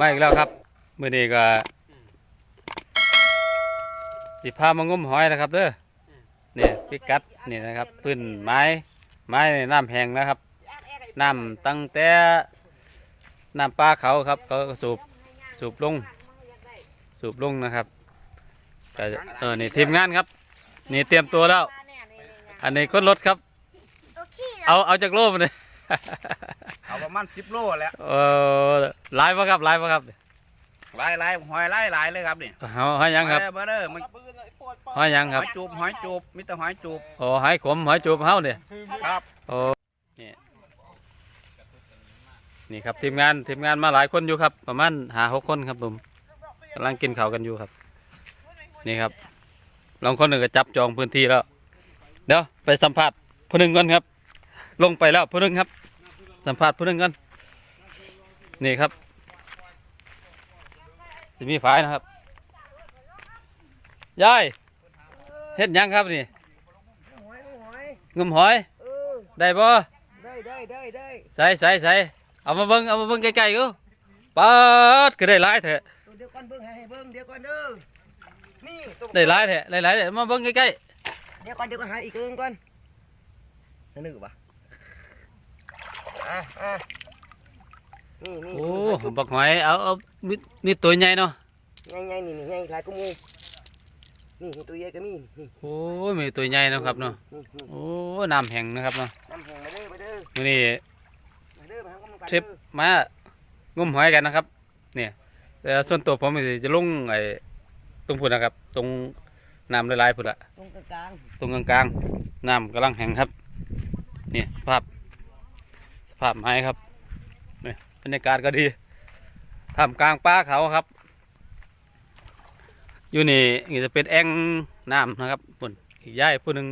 มาอีกแล้วครับมื้อนี้ก็สิพามางมหอยนะครับเด้อนี่พิกัดนี่นะครับพื้นไม้ไม้นี่น้ำแห้งนะครับน้ำตั้งแต่น้ำปลาเขาครับเขาก็สูบสูบลง สูบลงนะครับก็เออนี่ทีมงานครับ นี่เตรียมตัวแล้ว อันนี้คนรถครับ เอาเอาจากโลมาเลย เอาประมาณสิบโลแหล้วเออไลฟ์ปะครับไลฟ์ปะครับหลายหลายหอยหลายหลายเลยครับนี่เอาให้ยังครับหอยเบอร์เด้อมันให้ยังหครับอยจูบหอยจูบมีแต่หอยจูบโอ้หอยขมหอยจูบเฮาเนี่ยครับโอ้นี่นี่ครับทีมงานทีมงานมาหลายคนอยู่ครับ ประมาณหาหกคนครับผมกำลังกินข้าวกันอยู่ครับ นี่ครับลองคนหนึ่งก็จับจองพื้นที่แล้ว เดี๋ยวไปสัมภาษณ์ผู้หนึ่งก่อนครับ ลงไปแล้วผู้หนึ่งครับ สัมภาษณ์ผู้หนึ่งก่อนนี่ครับจะมีฝ่ายนะครับยายเฮ็ดหยังครับนี่หอยหอยงุมหอยเออได้บ่ได้ได้ได้ได้ใส่ใส่ใส่เอามาเบิ้งเอามาเบิ้งใกล้ๆกูปัดก็ได้หลายแท้ตัวเดียวกันเบิ้งให้ให้เบิ้งเดี๋ยวก่อนเด้อนี่ตัวได้หลายแท้ได้หลายแท้มาเบิ้งใกล้เดี๋ยวก่อนเดี๋ยวก่อนหาอีกเอิงก่อนนั่นนึกปะ อะอะนี่นี่ๆโอ้บักหอยเอาเอามีมีตัวใหญ่เนาะไงไงนี่นี่ไงหลายกูมูนี่นี่ตัวใหญ่ก็มีนี่โอ้ยมีตัวใหญ่เนาะครับเนาะนี่นี่โอ้น้ำแห้งนะครับเนาะน้ำแห้งมาเด้อมาเด้อมื้อนี้มาเด้อมาหากำลังใจทริปมางมหอยกันนะครับ เนี่ยแต่ส่วนตัวผมสิจะลงไอ้ตรงพุ่นนะครับ ตรงน้ำหลายๆพุ่นละตรงกลางตรงกลางๆน้ำกำลังแห้งครับนี่สภาพส ภาพไม้ครับนี่บรรยากาศก็ดีท่ามกลางป่าเขาครับ อยู่นี่นี่จะเป็นแอ่งน้ำนะครับปุ่นอีกย่ายผู้หนึ่ง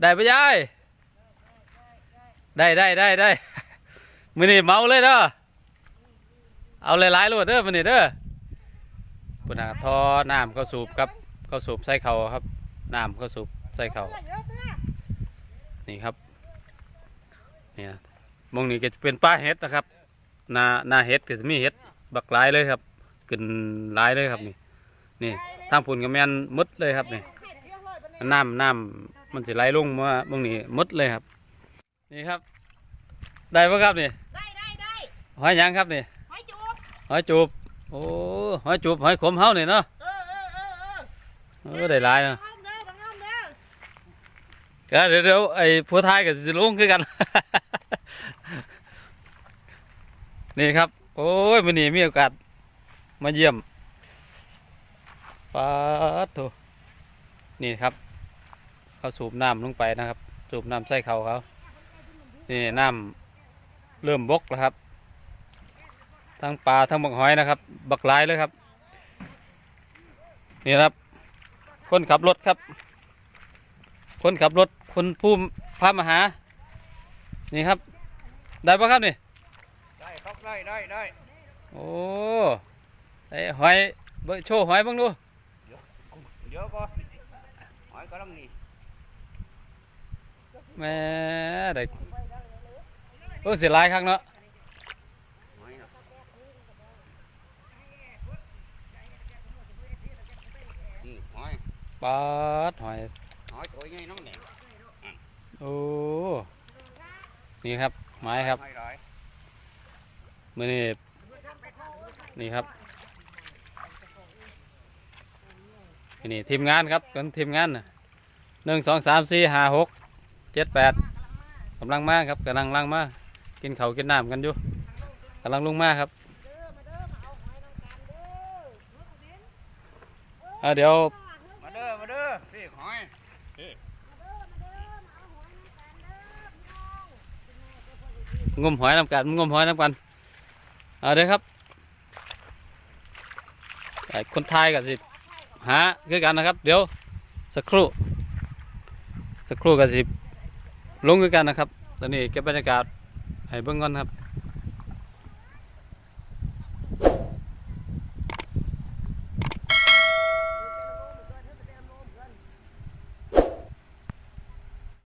ได้ปะยายได้ได้ได้ได้มือนี่เมาเลยเด้อเอาหลายๆโลดเด้อมือนี่เด้อปุ่นนะครับท่อน้ำเขาสูบครับเขาสูบใส่เขาครับน้ำเขาสูบใส่เขานี่ครับ เนี่ยหมองนี้ก็จะเป็นป้าเห็ดนะครับนานาเห็ดก็จะมีเห็ดบักหลายเลยครับขึ้นหลายเลยครับนี่นี่ทางพุ่นก็แม่นหมดเลยครับนี่น้ำน้ำมันสิไหลลงมาบางนี้หมดเลยครับ นี่ครับ ได้ปะครับนี่ได้ได้ได้หอยหยังครับนี่หอยจูบหอยจูบโอ้หอยจูบหอยขมเฮานี่เนาะเออเออเออเออเออได้หลายเนาะบังอ้อมเด้อบังอ้อมเด้อก็เดี๋ยวเดี๋ยวไอ้ผู้ทายก็สิลงคือกัน นี่ครับ โอ้ยวันนี้มีโอกาส มาเยี่ยมปัดโถนี่ครับเขาสูบน้ำลงไปนะครับ สูบน้ำใส่เขาเขานี่น้ำเริ่มบกแล้วครับ ทั้งปลาทั้งบักหอยนะครับ บักหลายเลยครับ นี่ครับ คนขับรถครับ คนขับรถคนผู้พามาหา นี่ครับ ได้ปะครับนี่ ได้ครับได้ได้ได้โอ้ไอ้หอยเบิ่งโชว์หอยเบ้างดูเดี๋ยวก็หอยกำลังนี่แหม่ได้โอ้เสียหลายครั้งเนาะหอยน่ะนี่หอยปาดหอยหอยตัวใหญ่น้องแดงโอ้นี่ครับไม้ครับหอยหลาย มือนี่นี่ครับนี่ทีมงานครับกันทีมงานน่ะหนึ่งสองสามสี่ห้าหกเจ็ดแปดกำลังมาครับกำลังลังมากินเขาวกินน้ำกันอยู่กำลังลงมาครับเอาเดี๋ยวมาเด้อมาเด้อพี่หอยงมหอยน้ำกันงมหอยน้ำกัน เอาเด้อครับคนไทยกันสิหาคือกันนะครับ เดี๋ยวสักครู่ สักครู่กันสิลงคือกันนะครับ ตอนนี้เก็บบรรยากาศให้เบิ่งก่อนครับ